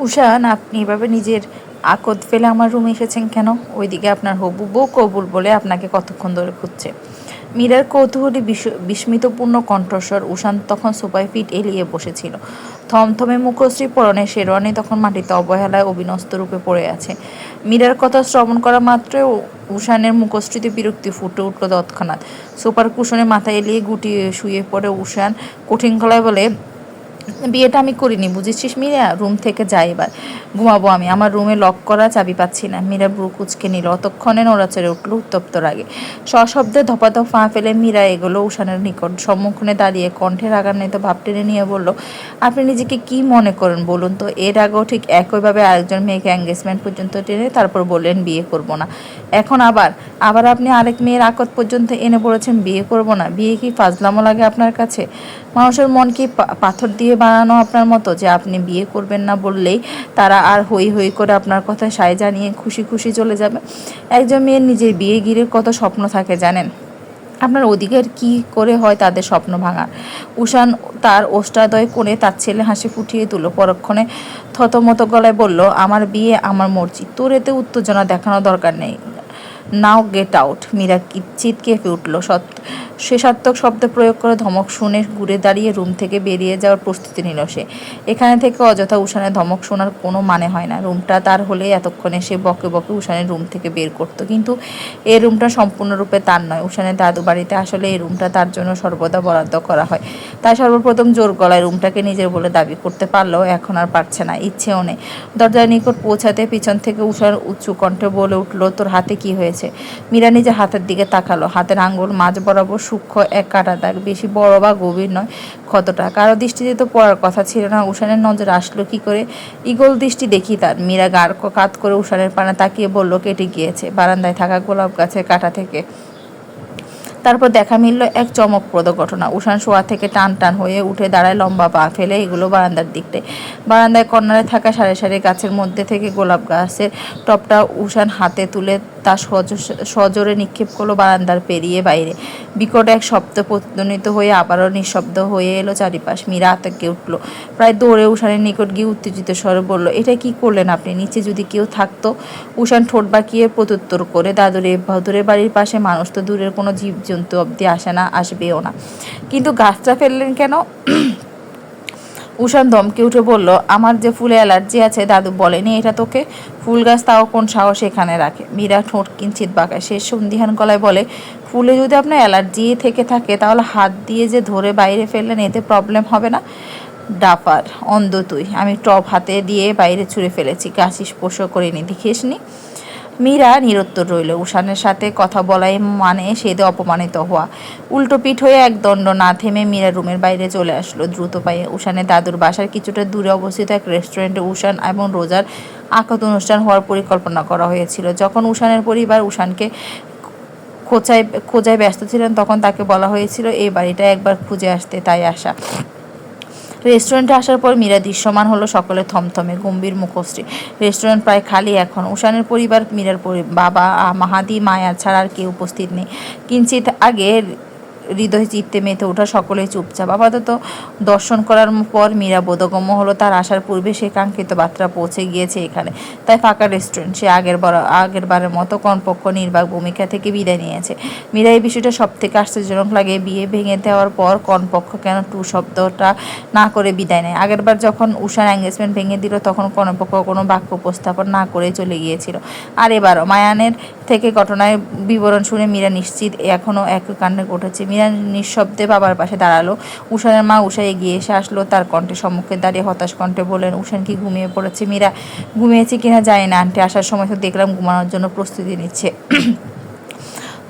উষান, আপনি এভাবে নিজের আকদ ফেলে আমার রুমে এসেছেন কেন? ওইদিকে আপনার হবু বউ কবুল বলে আপনাকে কতক্ষণ ধরে খুঁজছে? মীরার কৌতূহলী বিস- বিস্মিতপূর্ণ কণ্ঠস্বর উষান তখন সোফায় ফিট এলিয়ে বসেছিল। থমথমে মুখশ্রী পরনে শেরওয়ানি তখন মাটিতে অবহেলায় অবিনস্ত রূপে পড়ে আছে। মীরার কথা শ্রবণ করা মাত্রই উ- উষানের মুখশ্রীতে বিরক্তি ফুটে উঠল তৎক্ষণাৎ। সোফার কুশনে মাথা এলিয়ে গুটিয়ে শুয়ে পড়ে উষান কঠিন গলায় বলে বিয়েটা আমি করিনি, বুঝেছিস মীরা? রুম থেকে যাই এবার। ঘুমাবো আমি। আমার রুমে লক করা চাবি পাচ্ছি না। মীরা ব্রু কুচকে নিল। অতক্ষণে নড়াচড়ে উঠল উত্তপ্ত রাগে। সশব্দে ধপাধপ ফা ফেলে মীরা এগুলো উষানের নিকট। সম্মুখনে দাঁড়িয়ে কণ্ঠে রাগান্বিত ভাব টেনে নিয়ে বলল, আপনি নিজেকে কি মনে করেন বলুন তো? এর আগেও ঠিক একইভাবে আরেকজন মেয়েকে এঙ্গেজমেন্ট পর্যন্ত টেনে তারপর বললেন, বিয়ে করব না। এখন আবার আবার আপনি আরেক মেয়ের আকত পর্যন্ত এনে পড়েছেন বিয়ে করব না। বিয়ে কি ফাজলামো লাগে আপনার কাছে? মানুষের মন কি পাথর দিয়ে বানানো আপনার মতো যে আপনি বিয়ে করবেন না বললেই তারা আর হই হই করে আপনার কথা সায় জানিয়ে খুশি খুশি চলে যাবে। একজন মেয়ের নিজের বিয়ে ঘিরে কত স্বপ্ন থাকে জানেন? আপনার অধিকার কি করে হয় তাদের স্বপ্ন ভাঙার? উষান তার ওষ্ঠাদয় কোণে তার ছেলে হাসি ফুটিয়ে তুলো পরক্ষণে থতমত গলায় বলল, আমার বিয়ে, আমার মর্জি। তোর এতে উত্তেজনা দেখানো দরকার নেই। Now get out. মীরা কেঁপে উঠল। শেষাত্মক শব্দ প্রয়োগ করে ধমক শুনে ঘুরে দাঁড়িয়ে রুম থেকে বেরিয়ে যাওয়ার প্রস্তুতি নিল সে। এখানে থেকে অযথা উষানের ধমক শোনার কোনো মানে হয় না। রুমটা তার হলে এতক্ষণে সে বকে বকে উষানের রুম থেকে বের করতো। কিন্তু এই রুমটা সম্পূর্ণরূপে তার নয়। উষানের দাদু বাড়িতে আসলে এই রুমটা তার জন্য সর্বদা বরাদ্দ করা হয়। তাই সর্বপ্রথম জোর গলায় রুমটাকে নিজের বলে দাবি করতে পারলেও এখন আর পারছে না। ইচ্ছেও নেই। দরজার নিকট পৌঁছাতে পিছন থেকে উষার উঁচু কণ্ঠে বলে উঠল, তোর হাতে কি হয়েছে? মীরা নিজের হাতের দিকে তাকালো। হাতের আঙুল মাঝ বরাবর সূক্ষ্ম, এক কাটা দাগ। বেশি বড় বা গভীর নয় কতটা কারও দৃষ্টিতে তো পড়ার কথা ছিল না, উষানের নজর আসলো কি করে? ইগল দৃষ্টি দেখি তার। মীরা গাড় কাত করে উষানের পানা তাকিয়ে বলল, কেটে গিয়েছে। বারান্দায় থাকা গোলাপ গাছের কাটা থেকে। তারপর দেখা মিলল এক চমকপ্রদ ঘটনা। উষান শোয়া থেকে টান টান হয়ে উঠে দাঁড়ায় লম্বা পা ফেলে এগুলো বারান্দার দিকটায়। বারান্দায় কর্নারে থাকা সারি সারি গাছের মধ্যে থেকে গোলাপ গাছের টপটা উষান হাতে তুলে তা সজ- সজোরে নিক্ষেপ করল বারান্দার পেরিয়ে বাইরে। বিকট এক শব্দ প্রতিধ্বনিত হয়ে আবারও নিঃশব্দ হয়ে এলো চারিপাশ। মীরা আতঙ্কে উঠল। প্রায় দৌড়ে উষানের নিকট গিয়ে উত্তেজিত স্বরে বলল, এটা কি করলেন আপনি? নিচে যদি কেউ থাকতো? উষান ঠোঁট বাঁকিয়ে প্রত্যুত্তর করে, দাদুরে, ভাদুরে বাড়ির পাশে মানুষ তো দূরের কোনো জীবজন্তু অবধি আসে না, আসবেও না। কিন্তু গাছটা ফেললেন কেন? উষান দমকে উঠে বলল, আমার যে ফুলে অ্যালার্জি আছে, দাদু বলেনি এটা তোকে? ফুল গাছ তাও কোন সাহস এখানে রাখে? মীরা ঠোঁট কিঞ্চিত বাঁকায়। শেষ সন্ধিহান গলায় বলে, ফুলে যদি আপনার অ্যালার্জি থেকে থাকে, তাহলে হাত দিয়ে যে ধরে বাইরে ফেললেন, এতে প্রবলেম হবে না? ডাপার, অন্ধ তুই। আমি টপ হাতে দিয়ে বাইরে ছুঁড়ে ফেলেছি। গাছ স্পর্শ করিনি, দেখিসনি? মীরা নিরুত্তর রইল। উষানের সাথে কথা বলাই মানে সেদে অপমানিত হওয়া। উল্টো পিঠ হয়ে এক দণ্ড না থেমে মীরা রুমের বাইরে চলে আসলো। দ্রুত পায়ে উষানের দাদুর বাসার কিছুটা দূরে অবস্থিত এক রেস্টুরেন্টে উষান এবং রোজার আকাত অনুষ্ঠান হওয়ার পরিকল্পনা করা হয়েছিল। যখন উষানের পরিবার উষানকে খোঁচায় খোঁজায় ব্যস্ত ছিলেন, তখন তাকে বলা হয়েছিল, এই বাড়িটা একবার খুঁজে আসতে তাই আসা রেস্টুরেন্টে আসার পর মীরা দৃশ্যমান হলো সকলে থমথমে গম্ভীর মুখশ্রী। রেস্টুরেন্ট প্রায় খালি এখন। উষানের পরিবার, মীরার বাবা মাহাদি, মায়া ছাড়া আর কেউ উপস্থিত নেই। কিঞ্চিত আগে হৃদয় চিত্তে মেতে ওঠা সকলেই চুপচাপ। আপাতত দর্শন করার পর মীরা বোধগম্য হলো, তার আসার পূর্বে সে কাঙ্ক্ষিত বার্তা পৌঁছে গিয়েছে এখানে। তাই ফাঁকা রেস্টুরেন্ট সে আগের বার, আগের বারের মতো কমপক্ষ নির্বাক ভূমিকা থেকে বিদায় নিয়েছে। মীরা এই বিষয়টা সব থেকে আশ্চর্যজনক লাগে। বিয়ে ভেঙে দেওয়ার পর কনপক্ষ কেন টু শব্দটা না করে বিদায় নেয়? আগেরবার যখন উষার এঙ্গেজমেন্ট ভেঙে দিল, তখন কনপক্ষ কোনো বাক্য উপস্থাপন না করে চলে গিয়েছিল। আর এবারও মায়ানের থেকে ঘটনায় বিবরণ শুনে মীরা নিশ্চিত এখনও এক কাণ্ডে ঘটেছে। মীরা নিঃশব্দে বাবার পাশে দাঁড়াল। উষানের মা উষা এগিয়ে এসে আসলো তার কণ্ঠে। সম্মুখে দাঁড়িয়ে হতাশ কণ্ঠে বললেন, উষান কি ঘুমিয়ে পড়েছে? মীরা, ঘুমিয়েছে কিনা যায় না। আন্টি, আসার সময় তো দেখলাম ঘুমানোর জন্য প্রস্তুতি নিচ্ছে।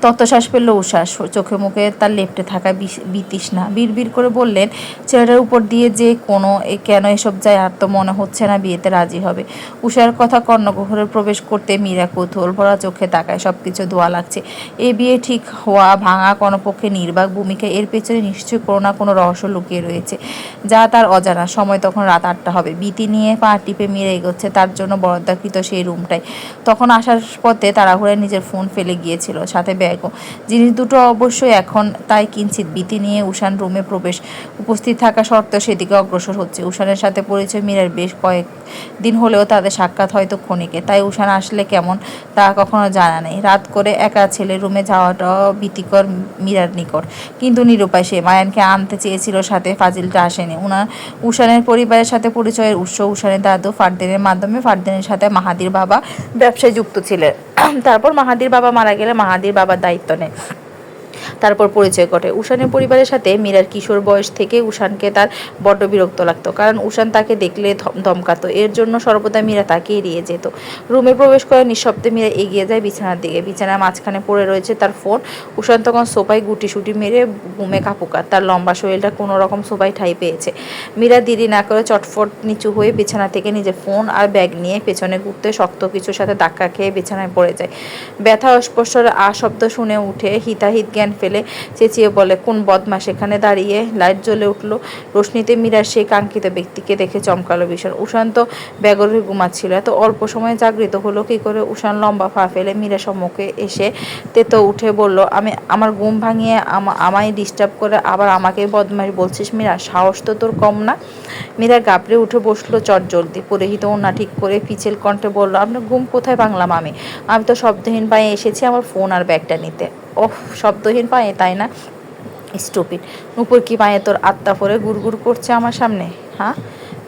তত্ত্বশ্বাস ফেলল উশ্বাস চোখে মুখে তার লেপটে থাকা বিতৃষ্ণা। বিড়বিড় করে বললেন, ছেলেটার উপর দিয়ে যে কোনো এ কেন এসব যায়, আর তো মনে হচ্ছে না বিয়েতে রাজি হবে। উষার কথা কর্ণগহরে প্রবেশ করতে মীরা কৌতূহল ভরা চোখে তাকায় সব কিছু দোয়া লাগছে। এই বিয়ে ঠিক হওয়া ভাঙা কোনো পক্ষে নির্বাক ভূমিকা, এর পেছনে নিশ্চয়ই কোনো না কোনো রহস্য লুকিয়ে রয়েছে, যা তার অজানা। সময় তখন রাত আটটা হবে। বিতি নিয়ে পা টিপে মেরে এগোচ্ছে, তার জন্য বরাদ্দাকৃত সেই রুমটাই। তখন আসার পথে তাড়াহুড়ায় নিজের ফোন ফেলে গিয়েছিল। সাথে ব্যাগও জিনিস দুটো অবশ্যই এখন তাই কিঞ্চিত বিতি নিয়ে উষান রুমে প্রবেশ উপস্থিত থাকা সত্ত্বেও সেদিকে অগ্রসর হচ্ছে। উষানের সাথে পরিচয় মীরার বেশ কয়েক দিন হলেও তাদের সাক্ষাৎ হয়তো ক্ষণিকে। তাই উষান আসলে কেমন তা কখনো জানা নেই। রাত করে একা ছেলে রুমে যাওয়াটাও ভীতিকর মীরার নিকট। কিন্তু নিরুপায় সে, মায়ানকে আনতে চেয়েছিল সাথে ফাজিলটা আসেনি। উনার উষানের পরিবারের সাথে পরিচয়ের উৎস উষানের দাদু ফারদিনের মাধ্যমে ফারদিনের সাথে মাহাদির বাবা ব্যবসায় যুক্ত ছিলেন। তারপর মাহাদির বাবা মারা গেলে মাহাদির বাবার দায়িত্ব নেয়। তারপর পরিচয় ঘটে। উষানের পরিবারের সাথে মীরার কিশোর বয়স থেকে উষানকে তার বড্ড বিরক্ত লাগতো, কারণ উষান তাকে দেখলে ধম- ধমকাতো। এর জন্য সর্বদা মীরা তাকে এড়িয়ে যেত। রুমে প্রবেশ করে নিঃশব্দে মীরা এগিয়ে যায় বিছানার দিকে। বিছানার মাঝখানে পড়ে রয়েছে তার ফোন। উষান তখন সোফায় গুটি সুটি মেরে ঘুমে কাপুকা তার লম্বা শরীরটা কোনো রকম সোফায় ঠাই পেয়েছে। মীরা দেরি না করে চটফট নিচু হয়ে বিছানা থেকে নিজের ফোন আর ব্যাগ নিয়ে পেছনে ঘুরতে শক্ত কিছুর সাথে ধাক্কা খেয়ে বিছানায় পড়ে যায়। ব্যথা অস্পষ্টর আ, শব্দ শুনে উঠে হিতাহিত জ্ঞান ফেলে চেঁচিয়ে বলে, কোন বদমাস এখানে দাঁড়িয়ে লাইট জ্বলে উঠল। রশ্মিতে মীরার সেই কাঙ্ক্ষিত ব্যক্তিকে দেখে চমকালো ভীষণ। উষান তো ব্যাগরে ঘুমাচ্ছিল। এত অল্প সময়ে জাগৃত হলো কি করে? উষান লম্বা ফা ফেলে মীরা সম্মুখে এসে তেতো উঠে বলল, আমি, আমার ঘুম ভাঙিয়ে আমা- আমায় ডিস্টার্ব করে আবার আমাকে বদমাস বলছিস মীরা? সাহস তো তোর কম না? মীরা গাবড়ে উঠে বসল চট জলদি। পরিহিত ওনা ঠিক করে পিছেল কণ্ঠে বলল, আপনার ঘুম কোথায় ভাঙলাম আমি? আমি তো শব্দহীন পায়ে এসেছি, আমার ফোন আর ব্যাগটা নিতে। ওহ, শব্দহীন পায়ে, তাই না? স্টুপিড। উপর কি পায়ে তোর আত্মা পরে গুড়গুড় করছে আমার সামনে? হ্যাঁ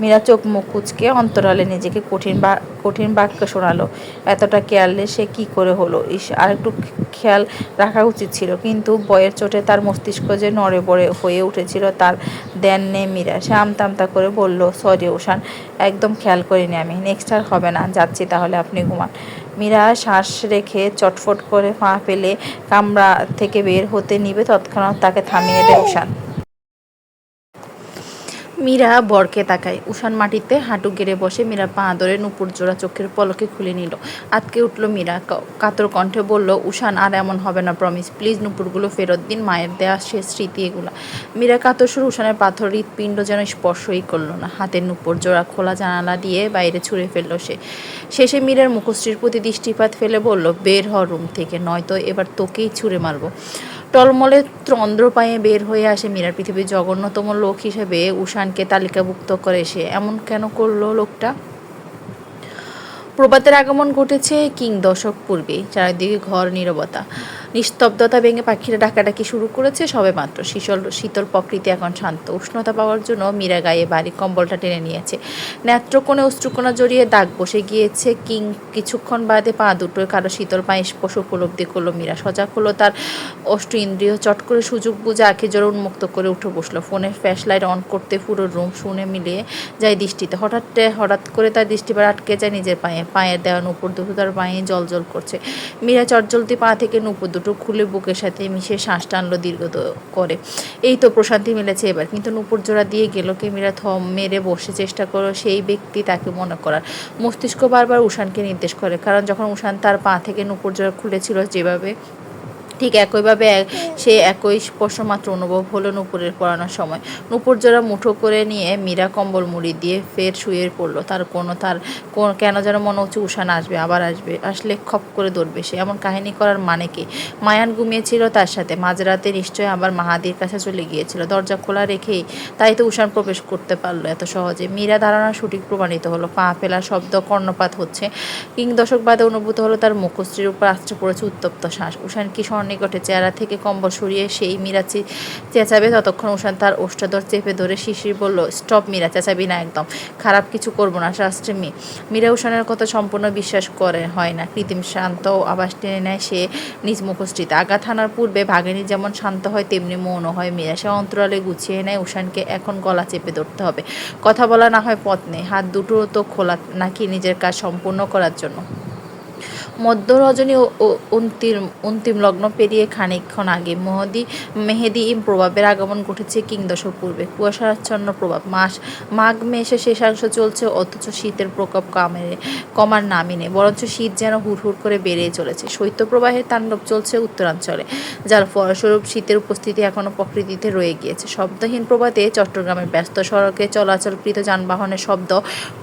মীরা চোখ মুখ কুচকে অন্তরালে নিজেকে কঠিন বা কঠিন বাক্য শোনালো। এতটা কেয়ারলেস সে কি করে হলো? ইস, আর একটু খেয়াল রাখা উচিত ছিল। কিন্তু বয়ের চোটে তার মস্তিষ্ক যে নড়ে বড়ে হয়ে উঠেছিল, তার দেন নেই মীরা। সে আমতামতা করে বলল, সরি, ওশান, একদম খেয়াল করিনি আমি। নেক্সট আর হবে না। যাচ্ছি তাহলে, আপনি ঘুমান। মীরা শ্বাস রেখে চটফট করে ফাঁ ফেলে কামরা থেকে বের হতে নিবে, তৎক্ষণাৎ তাকে থামিয়ে দেয় মীরা বরকে তাকায়। উষান মাটিতে হাঁটু গেড়ে বসে মীরা পা ধরে নুপুর জোড়া চোখের পলকে খুলে নিল। আতকে উঠল মীরা। কাতর কণ্ঠে বলল, উষান, আর এমন হবে না প্রমিস প্লিজ নুপুরগুলো ফেরত দিন, মায়ের দেয়া শেষ স্মৃতি এগুলা। মীরা কাতর সুর উষানের পাথর হৃৎপিণ্ড যেন স্পর্শই করল না। হাতের নুপুর জোড়া খোলা জানালা দিয়ে বাইরে ছুঁড়ে ফেলল সে। শেষে মীরার মুখশ্রীর প্রতি দৃষ্টিপাত ফেলে বলল, বের হ রুম থেকে, নয়তো এবার তোকেই ছুঁড়ে মারবো। টলমলে চন্দ্রপায়ে বের হয়ে আসে মীরার পৃথিবীর জঘন্যতম লোক হিসেবে উষানকে তালিকাভুক্ত করে সে। এমন কেন করল লোকটা? প্রভাতের আগমন ঘটেছে কিং দশক পূর্বে। চারিদিকে ঘর নীরবতা। নিস্তব্ধতা ভেঙে পাখিরা ডাকাডাকি শুরু করেছে সবে মাত্র। শীতল শীতল প্রকৃতি এখন শান্ত। উষ্ণতা পাওয়ার জন্য মীরা গায়ে বাড়ি কম্বলটা টেনে নিয়েছে। নেত্রকোণে অশ্রুকোণা জড়িয়ে দাগ বসে গিয়েছে কিং। কিছুক্ষণ বাদে পা দুটোয় কারও শীতল পায়ে স্পর্শ উপলব্ধি করল মীরা। সজাগ হলো তার অষ্ট ইন্দ্রিয়। চট করে সুযোগ বুঝে আঁখি জোরে উন্মুক্ত করে উঠে বসল। ফোনের ফ্ল্যাশ লাইট অন করতে পুরো রুম শুনে মিলিয়ে যায় দৃষ্টিতে। হঠাৎ হঠাৎ করে তার দৃষ্টিবার আটকে যায় নিজের পায়ে। পায়ের দেওয়া নূপুর দুটো তার পায়ে জল জল করছে। মীরা চটজলতি পা থেকে নূপুর দুটো খুলে বুকের সাথে মিশে শ্বাস টানলো দীর্ঘ করে। এই তো প্রশান্তি মিলেছে এবার, কিন্তু নূপুর জোড়া দিয়ে গেল কে মীরা থম মেরে বসে চেষ্টা করো সেই ব্যক্তি তাকে মনে করার। মস্তিষ্ক বারবার উষানকে নির্দেশ করে, কারণ যখন উষান তার পা থেকে নূপুর জোড়া খুলেছিল যেভাবে ঠিক একইভাবে এক- সে একই স্পর্শ মাত্র অনুভব হলো নূপুরের পড়ানোর সময়। নূপুর জোড়া মুঠো করে নিয়ে মীরা কম্বল মুড়ি দিয়ে ফের শুয়ে পড়ল। তার কোনো তার কোন- যেন মনে হচ্ছে উষান আসবে আবার আসবে। আসলে খপ করে দৌড়বে সে। এমন কাহিনী করার মানে কি? মায়ান ঘুমিয়েছিল তার সাথে। মাঝরাতে নিশ্চয় আবার মাহাদির কাছে চলে গিয়েছিল। দরজা খোলা রেখেই তাই তো উষান প্রবেশ করতে পারল এত সহজে। মীরা ধারণা সঠিক প্রমাণিত হলো। পা ফেলার শব্দ কর্ণপাত হচ্ছে। কিং দশক বাদে অনুভূত হলো তার মুখশ্রীর উপর আশ্রে পড়েছে উত্তপ্ত শ্বাস। উষান কি সন্নিকটে চেহারা থেকে কম্বল সরিয়ে সেই মীরা চে- চেঁচাবে। ততক্ষণ উষান তার ওষ্ঠাধর চেপে ধরে শিশির বলল, স্টপ মীরা, চেঁচাবি না একদম। খারাপ কিছু করব না শাস্ত্রে মি। মীরা উষানের কথা সম্পূর্ণ বিশ্বাস করে, হয় না। কৃত্রিম শান্ত আবাস টেনে নেয় সে নিজ মুখস্থিত আঘাত হানার পূর্বে ভাগিনী যেমন শান্ত হয়, তেমনি মৌন হয় মীরা। সে অন্তরালে গুছিয়ে নেয় উষানকে, এখন গলা চেপে ধরতে হবে। কথা বলা না হয় পথ নেই। হাত দুটো তো খোলা নাকি নিজের কাজ সম্পূর্ণ করার জন্য? মধ্য রজনী ও অন্তিম অন্তিম লগ্ন পেরিয়ে খানিকক্ষণ আগে মহদি, মেহেদি ইম প্রভাবের আগমন ঘটেছে কিং দশক পূর্বে। কুয়াশাচ্ছন্ন প্রভাব মাস, মাঘ মেসে শেষাংশ চলছে, অথচ শীতের প্রকোপ কামে, কমার নামই নেই, বরঞ্চ শীত যেন হুড়হুড় করে বেড়েই চলেছে। শৈত্যপ্রবাহের তাণ্ডব চলছে উত্তরাঞ্চলে, যার ফলস্বরূপ শীতের উপস্থিতি এখনও প্রকৃতিতে রয়ে গিয়েছে। শব্দহীন প্রভাতে চট্টগ্রামের ব্যস্ত সড়কে চলাচলকৃত যানবাহনের শব্দ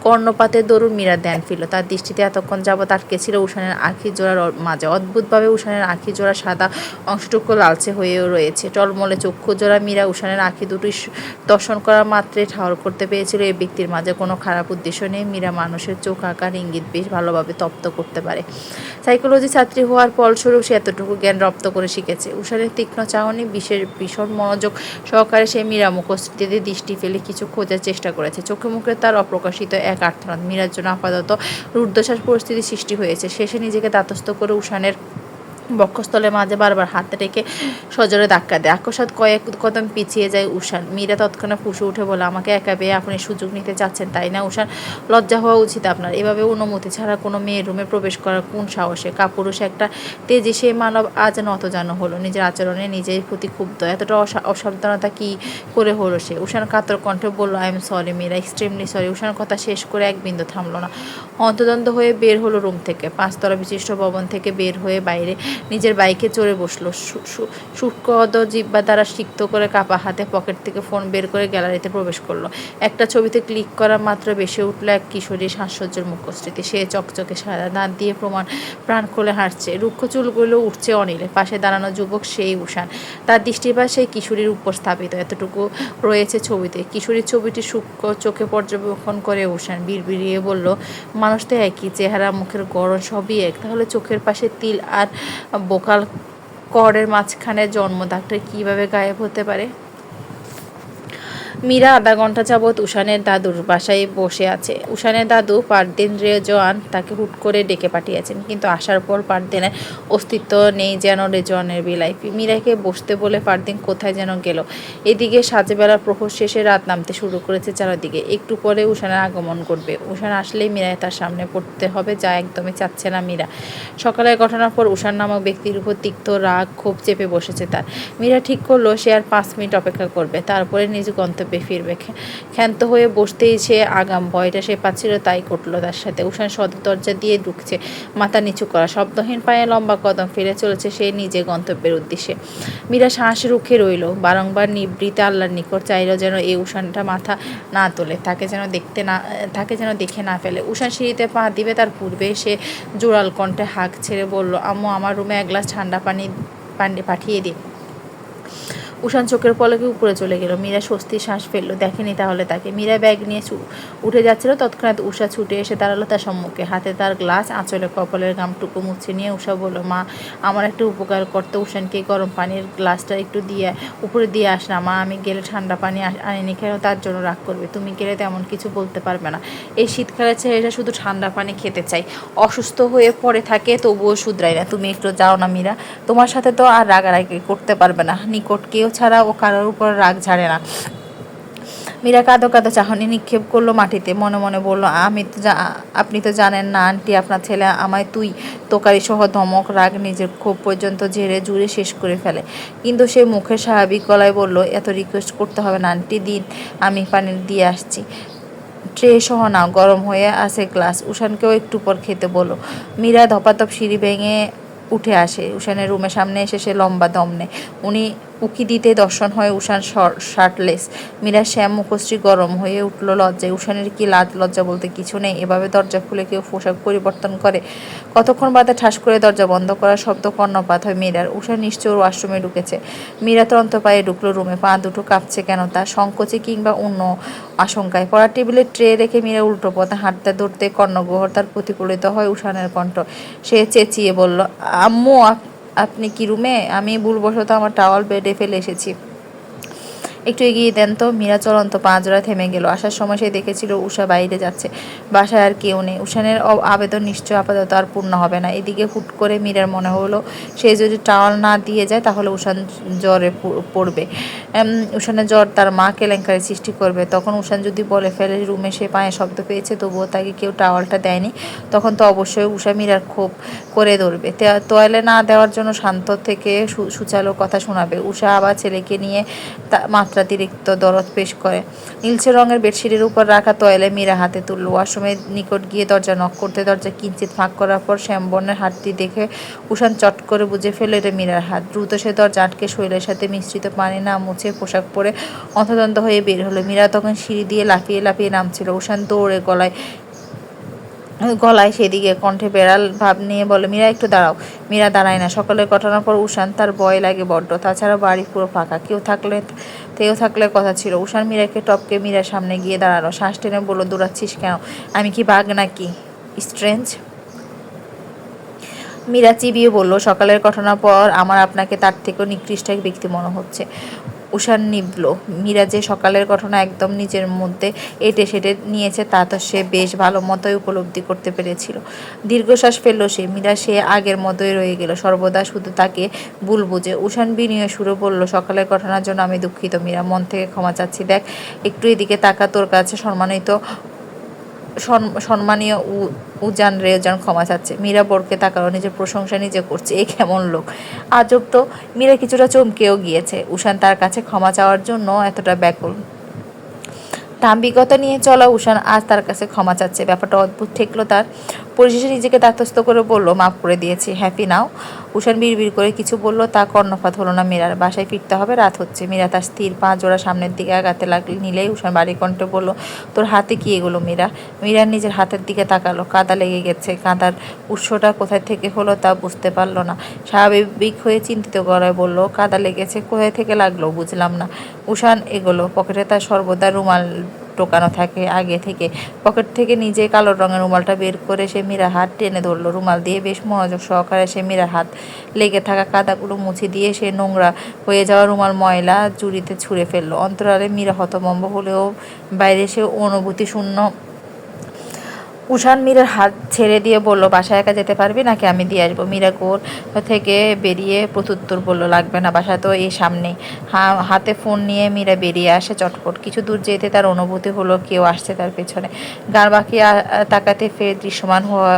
কর্ণপাতের দরুন মীরা ধ্যান ফিরল। তার দৃষ্টিতে এতক্ষণ যাবৎ আটকে ছিল উষানের আখি জোড়ার মাঝে অদ্ভুতভাবে উষানের আখি জোড়া সাদা অংশটুকু লালচে হয়েও রয়েছে। টলমলে চক্ষু জোড়া মীরা উষানের আখি দুটি দর্শন করা মাত্রে ঠাহর করতে পেরেছিল। এই ব্যক্তির মাঝে কোনো খারাপ উদ্দেশ্য নেই। মীরা মানুষের চোখ আকার ইঙ্গিত বেশ ভালোভাবে তপ্ত করতে পারে। সাইকোলজি ছাত্রী হওয়ার ফলস্বরূপ সে এতটুকু জ্ঞান রপ্ত করে শিখেছে। উষানের তীক্ষ্ণ চাহনি, বিশেষ ভীষণ মনোযোগ সহকারে সে মীরা মুখস্থিতিতে দৃষ্টি ফেলে কিছু খোঁজার চেষ্টা করেছে। চোখে মুখে তার অপ্রকাশিত এক আর্তনাদ। মীরার জন্য আপাতত রুদ্ধশ্বাস পরিস্থিতি সৃষ্টি হয়েছে। শেষে নিজেকে দাতস্থ করে উষানের বক্ষস্থলের মাঝে বারবার হাত রেখে সজোরে ধাক্কা দেয়। আকস্মাত কয়েক কদম পিছিয়ে যায় উষান। মীরা তৎক্ষণাৎ ফুসে উঠে বলে, আমাকে একা পেয়ে আপনি সুযোগ নিতে চাচ্ছেন, তাই না উষান? লজ্জা হওয়া উচিত আপনার। এভাবে অনুমতি ছাড়া কোনো মেয়ের রুমে প্রবেশ করার কোন সাহসে? কাপুরুষ একটা তেজি সে মানব আজ নত নতজানো হলো। নিজের আচরণে নিজের প্রতি ক্ষুব্ধ। এতটা অসাবধানতা কি করে হলো সে? উষান কাতর কণ্ঠে বলল I am sorry Meera. Extremely sorry Ushan কথা শেষ করে এক বিন্দু থামলো না। অন্তদন্ত হয়ে বের হলো রুম থেকে। পাঁচতলা বিশিষ্ট ভবন থেকে বের হয়ে বাইরে নিজের বাইকে চড়ে বসল। শুষ্কদ জিব্বা দ্বারা সিক্ত করে কাপা হাতে পকেট থেকে ফোন বের করে গ্যালারিতে প্রবেশ করল। একটা ছবিতে ক্লিক করা মাত্র বেশি উঠল এক কিশোরীর সাজসজ্জার মুখশ্রীতে। সে চকচকে সাদা দাঁত দিয়ে প্রমাণ, প্রাণ খুলে হাঁটছে। রুক্ষ চুলগুলো উঠছে অনিলে। পাশে দাঁড়ানো যুবক সেই উষান। তার দৃষ্টিপাত সেই কিশোরীর উপর স্থাপিত। এতটুকু রয়েছে ছবিতে। কিশোরীর ছবিটি সূক্ষ্ম চোখে পর্যবেক্ষণ করে উষান বিড়বিড়িয়ে বলল, মানুষ তো একই। চেহারা, মুখের গড়ন সবই এক। তাহলে চোখের পাশে তিল আর বোকাল করের মাঝখানে জন্ম ডাক্তার কীভাবে গায়েব হতে পারে? মীরা আধা ঘণ্টা যাবৎ উষানের দাদুর বাসায় বসে আছে। উষানের দাদু পারদিন রেজওয়ান তাকে হুট করে ডেকে পাঠিয়েছেন, কিন্তু আসার পর পারদিনের অস্তিত্ব নেই যেন রেজওয়ানের বিলাই মীরাকে বসতে বলে পারদিন কোথায় যেন গেল। এদিকে সাজেবেলা প্রহর শেষে রাত নামতে শুরু করেছে চারদিকে। একটু পরে উষানের আগমন করবে উষান আসলেই মীরায় তার সামনে পড়তে হবে, যা একদমই চাচ্ছে না মীরা। সকালের ঘটনার পর উষান নামক ব্যক্তির উপর তিক্ত রাগ ক্ষোভ চেপে বসেছে তার। মীরা ঠিক করল, সে আর পাঁচ মিনিট অপেক্ষা করবে। তারপরে নিজ গন্তব্যে ফিরবে খে- ক্ষান্ত হয়ে বসতেই সে আগাম ভয়টা সে পাচ্ছিল তাই করল তার সাথে। উষান সদর দরজা দিয়ে ঢুকছে, মাথা নিচু করা। শব্দহীন পায়ে লম্বা কদম ফিরে চলেছে সে নিজে গন্তব্যের উদ্দেশ্যে। মীরা শ্বাস রুখে রইল। বারংবার নিবৃতে আল্লাহর নিকট চাইল যেন এই উষানটা মাথা না তোলে, তাকে যেন দেখতে না, তাকে যেন দেখে না ফেলে। উষান সিঁড়িতে পা দিবে, তার পূর্বে সে জোরাল কণ্ঠে হাঁক ছেড়ে বলল, আম্মু, আমার রুমে এক গ্লাস ঠান্ডা পানি পানি পাঠিয়ে দিন। উষান চোখের পলকে উপরে চলে গেল। মীরা স্বস্তির শ্বাস ফেলল। দেখেনি তাহলে তাকে। মীরা ব্যাগ নিয়ে উঠে যাচ্ছিল। তৎক্ষণাৎ উষা ছুটে এসে দাঁড়াল তার সম্মুখে। হাতে তার গ্লাস, আঁচলে কপালের গামটুকু মুছে নিয়ে উষা বলল, মা, আমার একটু উপকার করতে উষানকে গরম পানির গ্লাসটা একটু দিয়ে, উপরে দিয়ে আস না, মা, আমি গেলে ঠান্ডা পানি আনিনি কেন? তার জন্য রাগ করবে। তুমি গেলে তেমন কিছু বলতে পারবে না। এই শীতকালে ছেলেটা শুধু ঠান্ডা পানি খেতে চাই অসুস্থ হয়ে পড়ে থাকে, তবুও শুধরাই না। তুমি একটু যাও না, মীরা। তোমার সাথে তো আর রাগারাগি করতে পারবে না। নিকট কেউ ছাড়া ও কারোর উপর রাগ ঝাড়ে না। মীরা কাঁদো কাঁদো চাহনি নিক্ষেপ করল মাটিতে, মনে মনে বলল, আমি তো আপনি তো জানেন না, আন্টি, আপনার ছেলে আমায় তুই তোকারি সহ ধমক, রাগ নিজের ক্ষোভ পর্যন্ত ঝেড়ে জুড়ে শেষ করে ফেলে। কিন্তু সে মুখে স্বাভাবিক গলায় বলল, এত রিকোয়েস্ট করতে হবে না, আন্টি, দিন, আমি পানি দিয়ে আসছি। ট্রে সহ নাও, গরম হয়ে আসে গ্লাস। উষানকেও একটু পর খেতে বলো মীরা ধপাধপ সিঁড়ি ভেঙে উঠে আসে। উষানের রুমের সামনে এসে সে লম্বা দম নেয়। উনি উকি দিতে দর্শন হয় উষান শার্টলেস। মীরা শ্যাম মুখশ্রী গরম হয়ে উঠল লজ্জায়। উষানের কি লাজ, লজ্জা বলতে কিছু নেই। এভাবে দরজা খুলে কেউ পোশাক পরিবর্তন করে। কতক্ষণ বাদে ঠাস করে দরজা বন্ধ করার শব্দ কর্ণপাত হয় মীরার। উষা নিশ্চয় ওয়াশরুমে ঢুকেছে। মীরা তন্ত পায়ে ঢুকলো রুমে। পা দুটো কাঁপছে কেন তা? সংকোচে কিংবা অন্য আশঙ্কায়। পড়ার টেবিলে ট্রে রেখে মীরা উল্টো পথে হাঁটতে ধরতে কর্ণগ্রহর তার প্রতিফলিত হয় উষানের কণ্ঠ। সে চেঁচিয়ে বলল, আম্মু আপনি কি রুমে? আমি ভুলবশত আমার টাওয়াল বেডে ফেলে এসেছি। একটু এগিয়ে দেন তো। মীরা চলন্ত পাঁচজোড়া থেমে গেল। আসার সময় সে দেখেছিল উষা বাইরে যাচ্ছে। বাসায় আর কেউ নেই। উষানের আবেদন নিশ্চয় আপাতত আর পূর্ণ হবে না। এদিকে হুট করে মীরার মনে হলো, সে যদি টাওয়াল না দিয়ে যায় তাহলে উষান জ্বরে পড়বে। উষানের জ্বর তার মা কেলেঙ্কারি সৃষ্টি করবে। তখন উষান যদি বলে, ফেলে রুমে সে পায়ে শব্দ পেয়েছে, তবুও তাকে কেউ টাওয়ালটা দেয়নি, তখন তো অবশ্যই উষা মীরার ক্ষোভ করে ধরবে। তোয়ালে না দেওয়ার জন্য শান্ত থেকে সুচালো কথা শোনাবে। উষা আবার ছেলেকে নিয়ে তা মাত্রাতিরিক্ত দরদ পেশ করে। নীলচে রঙের বেডশিটের উপর রাখা তোয়ালে মীরা হাতে তুলল। ওয়াশরুমের নিকট গিয়ে দরজা নক করতে দরজা কিঞ্চিত ফাঁক করার পর শ্যামবর্ণের হাতটি দেখে উষান চট করে বুঝে ফেলে এটা মীরার হাত। দ্রুত সে দরজা আটকে শৈলের সাথে মিশ্রিত পানি না মুছে পোশাক পরে অন্তদন্ত হয়ে বের হলো। মীরা তখন সিঁড়ি দিয়ে লাফিয়ে লাফিয়ে নামছিল। উষান দৌড়ে গলায় গলায় সেদিকে কণ্ঠে বেড়াল ভাব নিয়ে বলে মীরা, একটু দাঁড়াও। মীরা দাঁড়ায় না। সকালের ঘটনার পর উষান তার ভয় লাগে বড্ড। তাছাড়া বাড়ি পুরো ফাঁকা। কেউ থাকলে তেও থাকলে কথা ছিল। উষার মীরাকে টপকে মীরার সামনে গিয়ে দাঁড়াল। শ্বাস টেনে বলল, দৌড়াচ্ছিস কেন? আমি কি বাঘ নাকি? স্ট্রেঞ্জ? মীরা চিবিয়ে বলল, সকালের ঘটনার পর আমার আপনাকে তার থেকেও নিকৃষ্ট এক ব্যক্তি মনে হচ্ছে। উষার নিবল মীরা যে সকালের ঘটনা একদম নিজের মধ্যে এটে সেটে নিয়েছে, তা তো সে বেশ ভালো মতোই উপলব্ধি করতে পেরেছিল। দীর্ঘশ্বাস ফেলল সে। মীরা সে আগের মতোই রয়ে গেল। সর্বদা শুধু তাকে ভুল বুঝে। উষান বিনিয়ে শুরু বলল, সকালের ঘটনার জন্য আমি দুঃখিত মীরা। মন থেকে ক্ষমা চাচ্ছি। দেখ, একটু এদিকে তাকা তোর কাছে। সম্মানিত সম্মানীয় উজান রেজান ক্ষমা চাচ্ছে। মীরা বরকে তাকালো, নিজের প্রশংসা নিজে করছে। এ কেমন লোক। আজব তো, মীরা কিছুটা চমকেও গিয়েছে। উষান তার কাছে ক্ষমা চাওয়ার জন্য এতটা ব্যাকুল। দাম্ভিকতা নিয়ে চলা উষান আজ তার কাছে ক্ষমা চাচ্ছে। ব্যাপারটা অদ্ভুত ঠেকলো তার। পরিশেষে নিজেকে তাতস্থ করে বলল, মাফ করে দিয়েছি হ্যাপি নাও উষান বিড়বিড় করে কিছু বলল, তা কর্ণপাত হলো না মীরার, বাসায় ফিরতে হবে, রাত হচ্ছে। মীরা তার স্থির পা জোড়া সামনের দিকে আগাতে লাগলে নিলেই উষান বাড়ি কণ্ঠে বলল, তোর হাতে কি এগুলো মীরা? মীরা নিজের হাতের দিকে তাকালো, কাদা লেগে গেছে, কাদার উৎসটা কোথায় থেকে হলো তা বুঝতে পারল না। স্বাভাবিক হয়ে চিন্তিত গলায় বলল, কাদা লেগেছে, কোথায় থেকে লাগল বুঝলাম না। উষান এগোলো, পকেটে তার সর্বদা রুমাল টোকানো থাকে। আগে থেকে পকেট থেকে নিজে কালো রঙের রুমালটা বের করে সে মীরা হাত টেনে ধরলো। রুমাল দিয়ে বেশ মনোযোগ সহকারে সে মীরা হাত লেগে থাকা কাদাগুলো মুছে দিয়ে সে নোংরা হয়ে যাওয়া রুমাল ময়লা চুরিতে ছুঁড়ে ফেলল। অন্তরালে মীরা হতমম্ব হলেও বাইরে সে অনুভূতি শূন্য উষান মীরার হাত ছেড়ে দিয়ে বলল, বাসায় একা যেতে পারবি নাকি আমি দিয়ে আসব? মীরা গোর থেকে বেরিয়ে প্রত্যুত্তর বলল, লাগবে না, বাসা তো এই সামনেই। হাতে ফোন নিয়ে মীরা বেরিয়ে আসে চটপট। কিছু দূর যেতে তার অনুভূতি হলো, কেউ আসছে তার পেছনে। গান বাকি তাকাতে ফের দৃশ্যমান হওয়া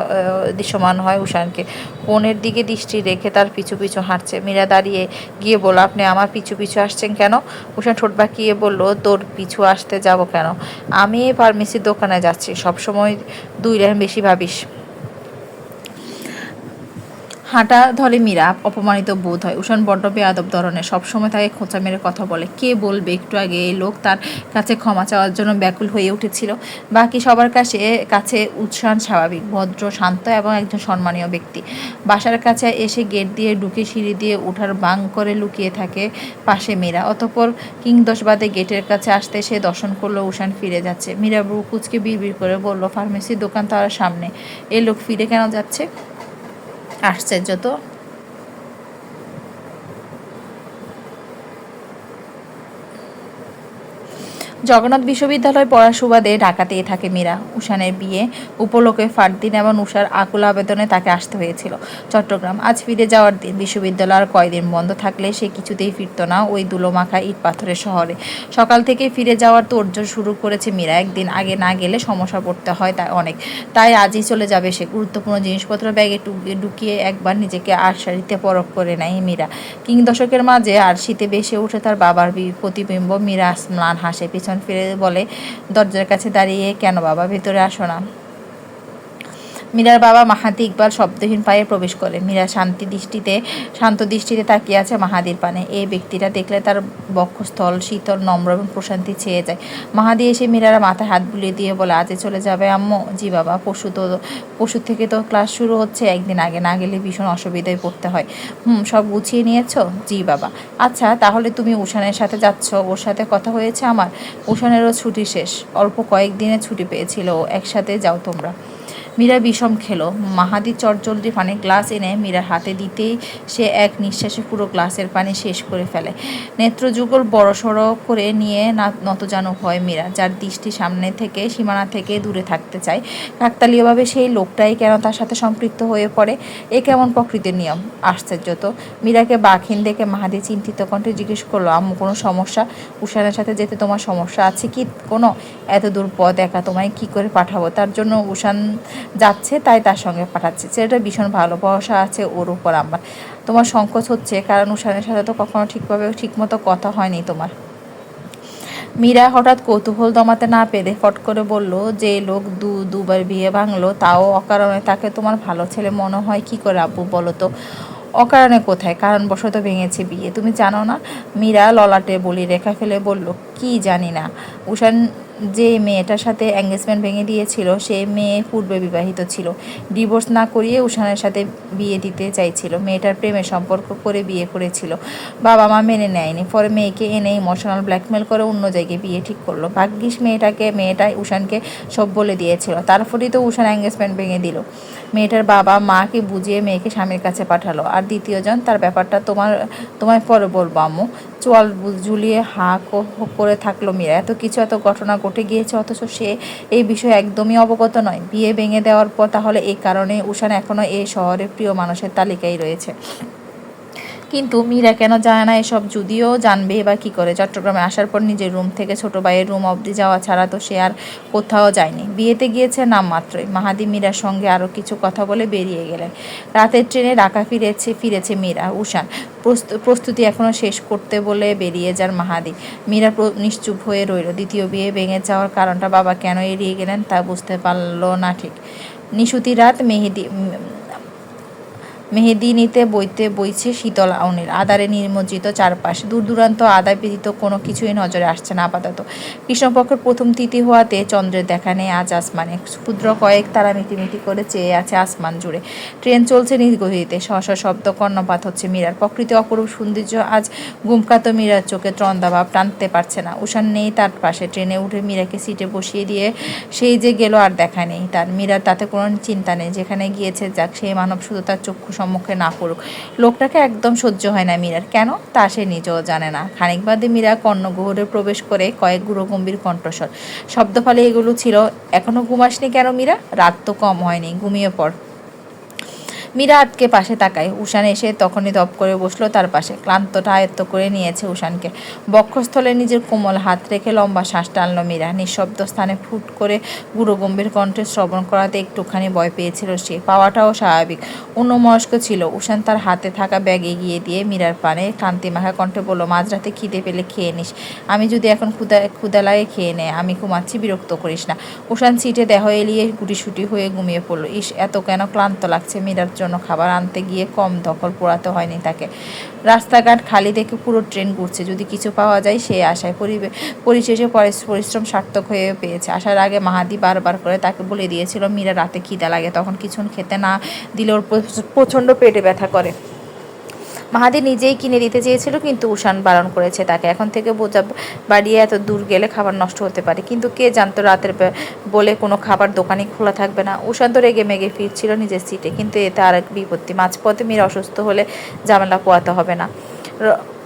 দৃশ্যমান হয় উষানকে। ফোনের দিকে দৃষ্টি রেখে তার পিছু পিছু হাঁটছে। মীরা দাঁড়িয়ে গিয়ে বলল, আপনি আমার পিছু পিছু আসছেন কেন? উষান ঠোঁট বাঁকিয়ে বলল, তোর পিছু আসতে যাব কেন? আমি ফার্মেসির দোকানে যাচ্ছি। সবসময় দুই লাইন বেশি ভাবিস। হাঁটা ধরে মীরা অপমানিত বোধ হয়। উষান বড্ড বেয়াদব ধরনের, সবসময় তাকে খোঁচা মেরে কথা বলে। কে বলবে? একটু আগে এই লোক তার কাছে ক্ষমা চাওয়ার জন্য ব্যাকুল হয়ে উঠেছিল। বাকি সবার কাছে কাছে উৎসান স্বাভাবিক, ভদ্র, শান্ত এবং একজন সম্মানীয় ব্যক্তি। বাসার কাছে এসে গেট দিয়ে ঢুকে সিঁড়ি দিয়ে উঠার বাং করে লুকিয়ে থাকে পাশে মীরা। অতপর কিং দশ বাদে গেটের কাছে আসতে সে দর্শন করল উষান ফিরে যাচ্ছে। মীরা ব্রু কুচকে বিড়বিড় করে বলল, ফার্মেসির দোকান তো আর সামনে। এ লোক ফিরে কেন যাচ্ছে? আশ্চর্য তো জগন্নাথ বিশ্ববিদ্যালয় পড়ার সুবাদে ঢাকাতেই থাকে মীরা। উষানের বিয়ে, উপলক্ষে ফারদিন এবং উষার আকুল আবেদনে তাকে আসতে হয়েছিল। চট্টগ্রাম, আজ ফিরে যাওয়ার দিন। বিশ্ববিদ্যালয় আর কয়দিন বন্ধ থাকলে সে কিছুতেই ফিরত না। ওই দুলোমাখা ইট পাথরের শহরে। সকাল থেকে ফিরে যাওয়ার তোড়জোড় শুরু করেছে মীরা। একদিন আগে না গেলে সমস্যা পড়তে হয় তাই অনেক। তাই আজই চলে যাবে সে। গুরুত্বপূর্ণ জিনিসপত্র ব্যাগে ঢুকিয়ে একবার নিজেকে আরশারিতে পরখ করে নেয় মীরা। কিং দশকের মাঝে আর শীতে বেসে উঠে তার বাবার প্রতিবিম্ব। মীরা স্নান হাসে, পিছন ফিরে বলে দরজার কাছে দাঁড়িয়ে কেন বাবা? ভেতরে আসো না। মীরার বাবা মাহাদি ইকবাল শব্দহীন পায়ে প্রবেশ করে। মীরা শান্তি দৃষ্টিতে, শান্ত দৃষ্টিতে তাকিয়ে আছে মাহাদির পানে। এই ব্যক্তিটা দেখলে তার বক্ষস্থল, শীতল, নম্র এবং প্রশান্তি ছেয়ে যায়। মাহাদি এসে মীরার মাথায় হাত বুলিয়ে দিয়ে বলে আজে চলে যাবে আম্মু। জি বাবা পশু তো পশু থেকে তো ক্লাস শুরু হচ্ছে, একদিন আগে না গেলে ভীষণ অসুবিধায় পড়তে হয়। হুম, সব গুছিয়ে নিয়েছো? জি বাবা। আচ্ছা তাহলে তুমি উষানের সাথে যাচ্ছ। ওর সাথে কথা হয়েছে আমার। উষানেরও ছুটি শেষ। অল্প কয়েকদিনের ছুটি পেয়েছিল। একসাথে যাও তোমরা। মীরা বিষম খেলো। মাহাদি চটজলদি পানি গ্লাস এনে মীরার হাতে দিতেই সে এক নিঃশ্বাসে পুরো গ্লাসের পানি শেষ করে ফেলে। নেত্রযুগল বড়সড় করে নিয়ে নতজানু হয় মীরা, যার দৃষ্টি সামনে থেকে, সীমানা থেকে দূরে থাকতে চায়। কাকতালীয়ভাবে সেই লোকটাই কেন তার সাথে সম্পৃক্ত হয়ে পড়ে? এ কেমন প্রকৃতির নিয়ম? আশ্চর্য তো। মীরাকে বাঘিন দেখে মাহাদি চিন্তিত কণ্ঠে জিজ্ঞেস করল, আম্মু, কোনো সমস্যা? উষানের সাথে যেতে তোমার সমস্যা আছে কি কোনো? এত দূর পথ একা তোমায় কি করে পাঠাবো? তার জন্য উষান যাচ্ছে, তাই তার সঙ্গে পাঠাচ্ছে। ছেলেটা ভীষণ ভালো আছে, ওর উপর আমার। তোমার সংকোচ হচ্ছে, কারণ উষানের সাথে তো কখনো ঠিকভাবে ঠিকমতো কথা হয়নি তোমার। মীরা হঠাৎ কৌতূহল দমাতে না পেরে ফট করে বলল, যে লোক দু, দুবার বিয়ে ভাঙলো, তাও অকারণে তাকে তোমার ভালো ছেলে মনে হয়, কি করে আব্বু বলো তো? অকারণে কোথায়? কারণবশত ভেঙেছে বিয়ে। তুমি জানো না? মীরা ললাটে বলি রেখা ফেলে বলল, কি জানি না। উষান যে মেয়েটার সাথে এঙ্গেজমেন্ট ভেঙে দিয়েছিল, সে মেয়ে পূর্বে বিবাহিত ছিল। ডিভোর্স না করিয়ে উষানের সাথে বিয়ে দিতে চাইছিল। মেয়েটার প্রেমে সম্পর্ক করে বিয়ে করেছিল। বাবা মা মেনে নেয়নি। পরে মেয়েকে এনে ইমোশনাল ব্ল্যাকমেল করে অন্য জায়গায় বিয়ে ঠিক করল। ভাগ্যিস মেয়েটাকে, মেয়েটাই উষানকে সব বলে দিয়েছিল। তারপরেই তো উষান এঙ্গেজমেন্ট ভেঙে দিল। মেয়েটার বাবা মাকে বুঝিয়ে মেয়েকে স্বামীর কাছে পাঠালো। আর দ্বিতীয়জন, তার ব্যাপারটা তোমার, তোমায় পরে বলব আম্মু। চল ঝুলিয়ে হা করে থাকল মীরা। এত কিছু, এত ঘটনা ঘটে গিয়েছে, অথচ সে এই বিষয়ে একদমই অবগত নয়। বিয়ে ভেঙে দেওয়ার পর তাহলে এই কারণে উষান এখনও এই শহরের প্রিয় মানুষের তালিকায় রয়েছে। কিন্তু মীরা কেন জানে না এসব যদিও জানবে এবার কি করে। চট্টগ্রামে আসার পর নিজের রুম থেকে ছোট ভাইয়ের রুম অবধি যাওয়া ছাড়া তো সে আর কোথাও যায়নি। বিয়েতে গিয়েছে নাম মাত্রই। মাহাদি মীরার সঙ্গে আরও কিছু কথা বলে বেরিয়ে গেলেন। রাতের ট্রেনে ঢাকা ফিরেছে ফিরেছে মীরা, উষান। প্রস্ত- প্রস্তুতি এখনও শেষ করতে বলে বেরিয়ে যান মাহাদি। মীরা নিশ্চুপ হয়ে রইল। দ্বিতীয় বিয়ে ভেঙে যাওয়ার কারণটা বাবা কেন এড়িয়ে গেলেন তা বুঝতে পারল না ঠিক। নিশুতি রাত মেহেদি উম, মেহেদিনীতে বইতে বইছে শীতল আউনের। আদারে নির্মজ্জিত চারপাশ। দূর দূরান্ত আদা ব্যতীত কোনো কিছুই নজরে আসছে না আপাতত। কৃষ্ণপক্ষের প্রথম তিথি হওয়াতে চন্দ্রের দেখা নেই আজ আসমানে। ক্ষুদ্র কয়েক তারা মিটিমিটি করে চেয়ে আছে আসমান জুড়ে। ট্রেন চলছে নির্গতিতে। সহস শব্দ কর্ণপাত হচ্ছে মীরার। প্রকৃতি অপরূপ সৌন্দর্য আজ গুমকাত মীরার চোখে ত্রন্দাভাব টানতে পারছে না। উষান নেই তার পাশে। ট্রেনে উঠে মীরাকে সিটে বসিয়ে দিয়ে সেই যে গেল আর দেখা নেই তার। মীরার তাতে কোনো চিন্তা নেই। যেখানে গিয়েছে যাক সেই মানব শুধু তার চক্ষু সম্মুখে না পড়ুক। লোকটাকে একদম সহ্য হয় না মীরার। কেন? তা সে নিজেও জানে না। খানিক বাদে মীরা কর্ণগহরে প্রবেশ করে কয়েক গুঁড়ো গম্ভীর কণ্ঠস্বর। শব্দ ফলে এগুলো ছিল, এখনও ঘুমাসনি কেন মীরা? রাত তো কম হয়নি, ঘুমিয়ে পড়। আটকে পাশে তাকায়। উষান এসে তখনই দপ করে বসল তার পাশে। ক্লান্তটা আয়ত্ত করে নিয়েছে উষানকে। বক্ষস্থলে নিজের কোমল হাত রেখে লম্বা শ্বাস টানলো মীরা। নিঃশব্দ স্থানে ফুট করে বুড়ো গম্ভীর কণ্ঠে শ্রবণ করাতে একটুখানি ভয় পেয়েছিল সে। পাওয়াটাও স্বাভাবিক। অন্যমনস্ক ছিল। উষান তার হাতে থাকা ব্যাগ এগিয়ে দিয়ে মীরার পানে ক্লান্তি মাখা কণ্ঠে বলল, মাঝরাতে খিদে পেলে খেয়ে নিস। আমি যদি এখন ক্ষুদা ক্ষুদা লাগে খেয়ে নে আমি ঘুমাচ্ছি, বিরক্ত করিস না। উষান সিটে দেহ এলিয়ে গুটিসুটি হয়ে ঘুমিয়ে পড়ল। ইস, এত কেন ক্লান্ত লাগছে? মীরার জন্য খাবার আনতে গিয়ে কম দখল পোড়াতে হয়নি তাকে। রাস্তাঘাট খালি দেখে পুরো ট্রেন ঘুরছে। যদি কিছু পাওয়া যায়, সে আশায় পরিবে- পরিশেষে পরিশ্রম সার্থক হয়ে পেয়েছে। আসার আগে মাহাদি বারবার করে তাকে বলে দিয়েছিল, মীরা রাতে খিদা লাগে। তখন কিছুন খেতে না দিলে ওর প্রচণ্ড পেটে ব্যথা করে। মাহাদি নিজেই কিনে দিতে চেয়েছিল, কিন্তু উষান বারণ করেছে তাকে। এখন থেকে বোঝা বাড়িয়ে এত দূর গেলে খাবার নষ্ট হতে পারে। কিন্তু কে জানতো রাতের বলে কোনো খাবার দোকানই খোলা থাকবে না। উষান তো রেগে মেগে ফিরছিল নিজের সিটে কিন্তু এতে আর এক বিপত্তি। মাঝপথে মেয়ের অসুস্থ হলে ঝামেলা পোয়াতে হবে না।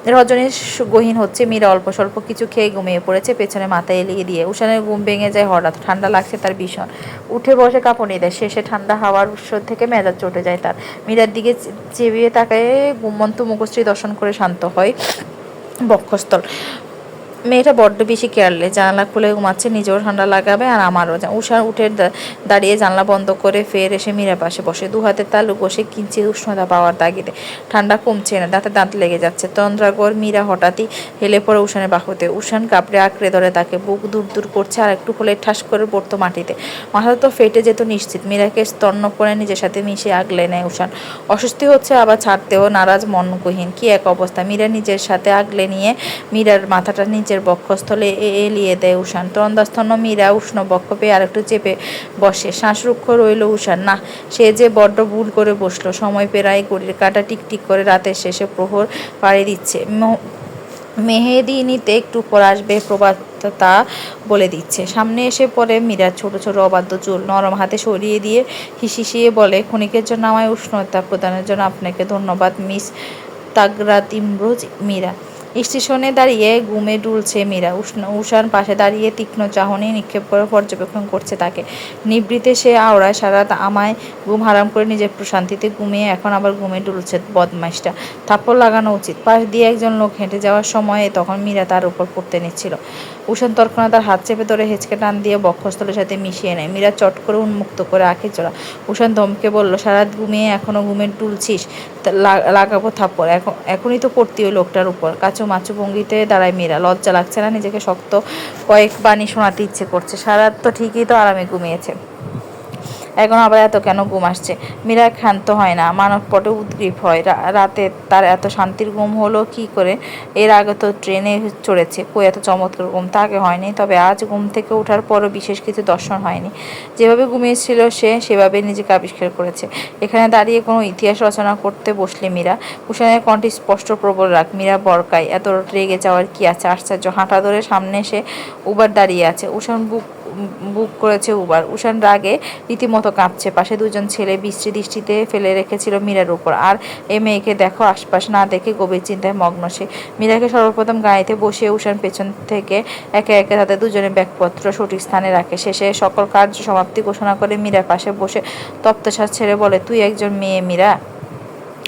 র- রজনীর গহীন হচ্ছে, মীরা অল্প স্বল্প কিছু খেয়ে ঘুমিয়ে পড়েছে, পেছনে মাথায় এলিয়ে দিয়ে। উষানের ঘুম ভেঙে যায় হঠাৎ, ঠান্ডা লাগছে তার ভীষণ। উঠে বসে কাঁপুনি দেয় শেষে ঠান্ডা হাওয়ার উৎস থেকে মেজাজ চটে যায় তার। মীরার দিকে চেবিয়ে তাকায় ঘুমন্ত মুখশ্রী দর্শন করে শান্ত হয় বক্ষস্থল। মেয়েটা বড্ড বেশি কেয়ারলেস, জানলা খুলে ঘুমাচ্ছে, নিজেও ঠান্ডা লাগাবে আর আমারও। যা- উষা উঠে দাঁড়িয়ে জানলা বন্ধ করে ফের এসে মীরা পাশে বসে। দু হাতে তালু বসে কিঞ্চিত উষ্ণতা পাওয়ার তাগিদে। ঠান্ডা কমছে না, দাঁতে দাঁত লেগে যাচ্ছে। তন্দ্রাগর মীরা হঠাৎই হেলে পড়ে উষানের বাহুতে। উষান কাপড়ে আঁকড়ে ধরে তাকে, বুক দূর দূর করছে আর একটু হলে ঠাস করে পড়তো মাটিতে। মাথা তো ফেটে যেত নিশ্চিত। মীরাকে স্তন্য করে নিজের সাথে মিশে আগলে নেয় উষান অস্বস্তি হচ্ছে, আবার ছাড়তেও নারাজ মনকহীন কি এক অবস্থা। মীরা নিজের সাথে আগলে নিয়ে মীরার মাথাটা নিজের বক্ষস্থলে এলিয়ে দেয় উষান। তন্দাস্তন্ন মীরা উষ্ণ বক্ষ পেয়ে আরেকটু চেপে বসে। শ্বাসরুক্ষ রইল উষান। না, সে যে বড্ড ভুল করে বসল। সময় পেরায় ঘড়ির কাটা টিকটিক করে রাতের শেষে প্রহর পাড়ি দিচ্ছে। মেহেদিনীতে একটু পর আসবে প্রভাত তা বলে দিচ্ছে। সামনে এসে পরে মীরা ছোট ছোট অবাধ্য চুল। নরম হাতে সরিয়ে দিয়ে হিসিসিয়ে বলে, ক্ষণিকের জন্য আমায় উষ্ণতা প্রদানের জন্য আপনাকে ধন্যবাদ, মিস তাগরাত ইমরোজ মীরা। স্টেশনে দাঁড়িয়ে ঘুমে ডুলছে মীরা। উষ্ণ উষার পাশে দাঁড়িয়ে তীক্ষ্ণ চাহনি নিক্ষেপ করে পর্যবেক্ষণ করছে তাকে। নিবৃতে সে আওড়ায়, সারা আমায় ঘুম হারাম করে নিজের প্রশান্তিতে ঘুমিয়ে এখন আবার ঘুমে ডুলছে বদমাইশটা। থাপ্পড় লাগানো উচিত। পাশ দিয়ে একজন লোক হেঁটে যাওয়ার সময়ে তখন মীরা তার উপর পড়তে নিচ্ছিল। উষান তৎক্ষণাৎ তার হাত চেপে ধরে হেঁচকে টান দিয়ে বক্ষস্থলের সাথে মিশিয়ে নেয়। মীরা চট করে উন্মুক্ত করে আঁখে চড়া উষান ধমকে বলল, সারা রাত ঘুমিয়ে এখনও ঘুমে ডুলছিস লাগাবো থাপ্পড়। এখন এখনই তো পড়তি ওই লোকটার উপর। কাচু মাচু ভঙ্গিতে দাঁড়ায় মেয়েরা। লজ্জা লাগছে না, নিজেকে শক্ত কয়েক বাণী শোনাতে ইচ্ছে করছে। সারা তো ঠিকই তো আরামে ঘুমিয়েছে। এখন আবার এত কেন ঘুম আসছে? মীরা ক্ষান্ত হয় না মানব পটে উদ্গ্রীব হয়। রাতে তার এত শান্তির ঘুম হলো কি করে? এর আগে তো ট্রেনে চড়েছে, কই এত চমৎকার ঘুম? তাকে হয়নি, তবে আজ ঘুম থেকে ওঠার পরও বিশেষ কিছু দর্শন হয়নি। যেভাবে ঘুমিয়েছিল সে, সেভাবে নিজেকে আবিষ্কার করেছে। এখানে দাঁড়িয়ে কোনো ইতিহাস রচনা করতে বসলে মীরা উষানের কণ্ঠে স্পষ্ট প্রবল রাগ। মীরা বরকায়, এত রেগে যাওয়ার কি আছে? আশ্চর্য, হাঁটা ধরে সামনে এসে উবার দাঁড়িয়ে আছে। উষান বুক বুক করেছে উবার উষান রাগে রীতিমতো কাঁপছে। পাশে দুজন ছেলে বৃষ্টি দৃষ্টিতে ফেলে রেখেছিল মীরার উপর। আর এ মেয়েকে দেখো আশপাশ না দেখে গভীর চিন্তায় মগ্ন সে। মীরাকে সর্বপ্রথম গাড়িতে বসিয়ে উষান পেছন থেকে একে একে তাদের দুজনের ব্যাগপত্র সঠিক স্থানে রাখে। শেষে সকল কার্য সমাপ্তি ঘোষণা করে মীরার পাশে বসে তপ্তশ্বাস ছেড়ে বলে, তুই একজন মেয়ে মীরা?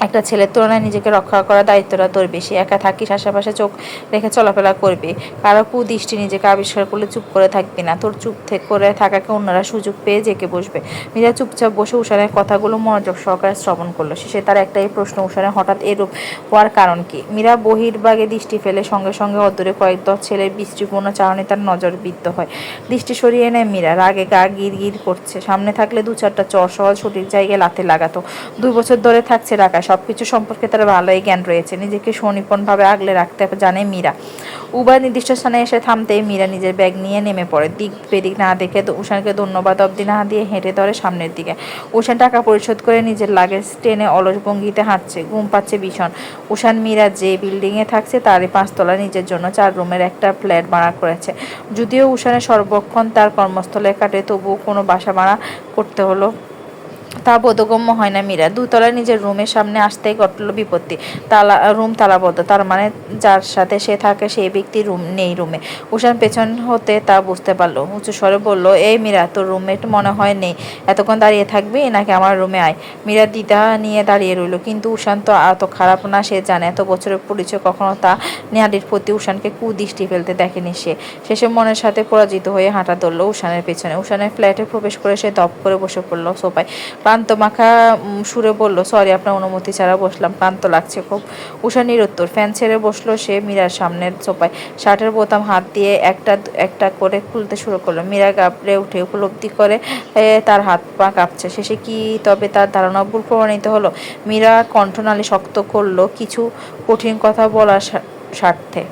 একটা ছেলের তুলনায় নিজেকে রক্ষা করার দায়িত্বটা তোর বেশি। একা থাকিস, আশেপাশে চোখ রেখে চলাফেরা করবি। কারও কুদৃষ্টি নিজেকে আবিষ্কার করলে চুপ করে থাকবি না। তোর চুপ করে থাকাকে অন্যরা সুযোগ পেয়ে জেকে বসবে। মীরা চুপচাপ বসে উষানের কথাগুলো মনোযোগ সহকারে শ্রবণ করল। শেষে তার একটাই প্রশ্ন উষানের হঠাৎ এরূপ হওয়ার কারণ কি? মীরা বহির্ভাগে দৃষ্টি ফেলে সঙ্গে সঙ্গে অদূরে কয়েক দশ ছেলের বৃষ্টিপূর্ণ চাহনি তার নজর বিদ্ধ হয়। দৃষ্টি সরিয়ে নেয় মীরা। রাগে গা গির গির করছে। সামনে থাকলে দু চারটা চর সহজ সঠিক জায়গায় লাথে লাগাতো। দুই বছর ধরে থাকছে ঢাকায় সব কিছু সম্পর্কে তার ভালোই জ্ঞান রয়েছে। নিজেকে সুনিপুণভাবে আগলে রাখতে জানে মীরা। উবার নির্দিষ্ট স্থানে এসে থামতেই মীরা নিজের ব্যাগ নিয়ে নেমে পড়ে। দিক বেদিক না দেখে উষানকে ধন্যবাদ অবধি না দিয়ে হেঁটে ধরে সামনের দিকে। উষান টাকা পরিশোধ করে নিজের লাগেজ টেনে অলস ভঙ্গিতে হাঁটছে। ঘুম পাচ্ছে ভীষণ। উষান, মীরা যে বিল্ডিংয়ে থাকছে, তারই পাঁচতলা নিজের জন্য চার রুমের একটা ফ্ল্যাট ভাড়া করেছে। যদিও উষানের সর্বক্ষণ তার কর্মস্থলে কাটে, তবুও কোনো বাসা ভাড়া করতে হলো তা বোধগম্য হয় না মীরা। দুতলায় নিজের রুমের সামনে আসতেই ঘটল বিপত্তি। তালা, রুম তালাবদ্ধ। তার মানে যার সাথে সে থাকে সেই ব্যক্তি রুম নেই রুমে। উষান পেছন হতে তা বুঝতে পারল। উঁচু স্বরে বলল, এই মীরা, তোর রুমমেট মনে হয় নেই। এতক্ষণ দাঁড়িয়ে থাকবি নাকি আমার রুমে আয়? মীরা দ্বিধা নিয়ে দাঁড়িয়ে রইল। কিন্তু উষান তো এত খারাপ না, সে জানে। এত বছরের পরিচয় কখনো তা নেহারির প্রতি উষানকে কুদৃষ্টি ফেলতে দেখেনি সে। শেষে মনের সাথে পরাজিত হয়ে হাঁটা ধরলো উষানের পেছনে। উষানের ফ্ল্যাটে প্রবেশ করে সে দপ করে বসে পড়ল সোফায়। ক্লান্ত মাখা সুরে বলল সরি আপনার অনুমতি ছাড়া বসলাম। ক্লান্ত লাগছে খুব। উষা নিরুত্তর, ফ্যান ছেড়ে বসল সে মীরার সামনের সোপায় শার্টের বোতাম হাত দিয়ে একটা একটা করে খুলতে শুরু করল। মীরা গাবড়ে উঠে উপলব্ধি করে তার হাত পা কাঁপছে। শেষে কি তবে তার ধারণা ভুল প্রমাণিত হলো? মীরা কণ্ঠনালী শক্ত করল কিছু কঠিন কথা বলার স্বার্থে।